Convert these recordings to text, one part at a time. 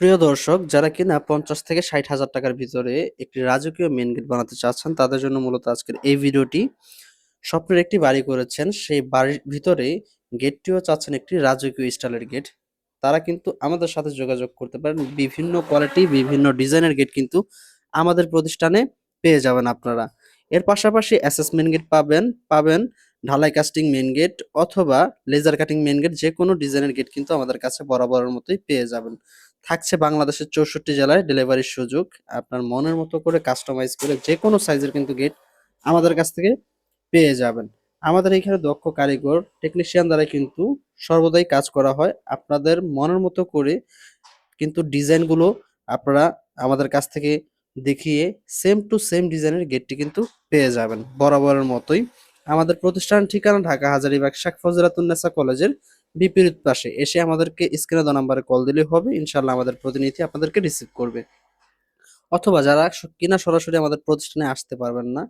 প্রিয় দর্শক, যারা কিনা পঞ্চাশ থেকে ষাট হাজার টাকার ভিতরে একটি রাজকীয় মেন গেট বানাতে চাচ্ছেন, তাদের জন্য মূলত আজকের এই ভিডিওটি। স্বপ্নের একটি বাড়ি করেছেন, সেই বাড়ির ভিতরে গেটটিও চাচ্ছেন একটি রাজকীয় স্টাইলের গেট তারা কিন্তু আমাদের সাথে যোগাযোগ করতে পারেন। বিভিন্ন কোয়ালিটি বিভিন্ন ডিজাইনের গেট কিন্তু আমাদের প্রতিষ্ঠানে পেয়ে যাবেন আপনারা। এর পাশাপাশি অ্যাসেসমেন্ট গেট পাবেন পাবেন ঢালাই কাস্টিং মেন গেট অথবা লেজার কাটিং মেন গেট যে কোনো ডিজাইনের গেট কিন্তু আমাদের কাছে বরাবরের মতোই পেয়ে যাবেন। থাকছে বাংলাদেশের চৌষট্টি জেলায় ডেলিভারির সুযোগ। আপনার মনের মতো করে কাস্টমাইজ করে যে কোনো সাইজের কিন্তু গেট আমাদের কাছ থেকে পেয়ে যাবেন। আমাদের এখানে দক্ষ কারিগর টেকনিশিয়ান দ্বারা কিন্তু সর্বদাই কাজ করা হয়। আপনাদের মনের মতো করে কিন্তু ডিজাইনগুলো আপনারা আমাদের কাছ থেকে দেখিয়ে সেম টু সেম ডিজাইনের গেটটি কিন্তু পেয়ে যাবেন। বরাবরের মতোই আমাদের প্রতিষ্ঠান ঠিকানা ঢাকা হাজারিবাগ, শাখ ফজরাতুন্নেসা কলেজের বিপরীত পাশে এসে আমাদেরকে স্ক্রিনে দেওয়া নাম্বারে কল দিলে হবে। ইনশাল্লাহ আমাদের প্রতিনিধি আপনাদেরকে রিসিভ করবে। অথবা যারা কিনা সরাসরি আমাদের প্রতিষ্ঠানে আসতে পারবেন না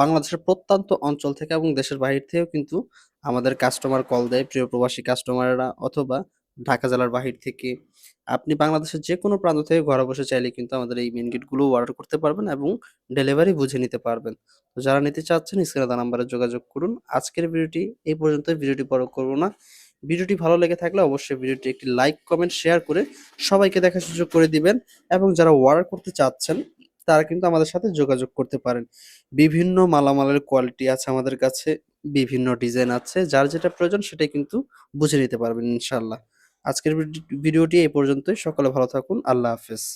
বাংলাদেশের প্রত্যন্ত অঞ্চল থেকে এবং দেশের বাহির থেকেও কিন্তু আমাদের কাস্টমার কল দেয়, প্রিয় প্রবাসী কাস্টমাররা অথবা ঢাকা জেলার বাহির থেকে। আপনি বাংলাদেশের যে কোনো প্রান্ত থেকে ঘরে বসে চাইলে কিন্তু আমাদের এই মেন গেটগুলো অর্ডার করতে পারবেন এবং ডেলিভারি বুঝে নিতে পারবেন। তো যারা নিতে চাচ্ছেন স্ক্রিনে দেওয়া নাম্বারে যোগাযোগ করুন। আজকের ভিডিওটি এই পর্যন্ত, ভিডিওটি বড় করব না। ভিডিওটি ভালো লেগে থাকলে অবশ্যই ভিডিওটি একটি লাইক কমেন্ট শেয়ার করে সবাইকে দেখার সুযোগ করে দিবেন এবং যারা অর্ডার করতে চাচ্ছেন, তারা কিন্তু আমাদের সাথে যোগাযোগ করতে পারেন। বিভিন্ন মালামালের কোয়ালিটি আছে আমাদের কাছে, বিভিন্ন ডিজাইন আছে, যার যেটা প্রয়োজন সেটাই কিন্তু বুঝে নিতে পারবেন ইনশাল্লাহ আজকের ভিডি- ভিডিওটি এই পর্যন্তই। সকলে ভালো থাকুন। আল্লাহ হাফেজ।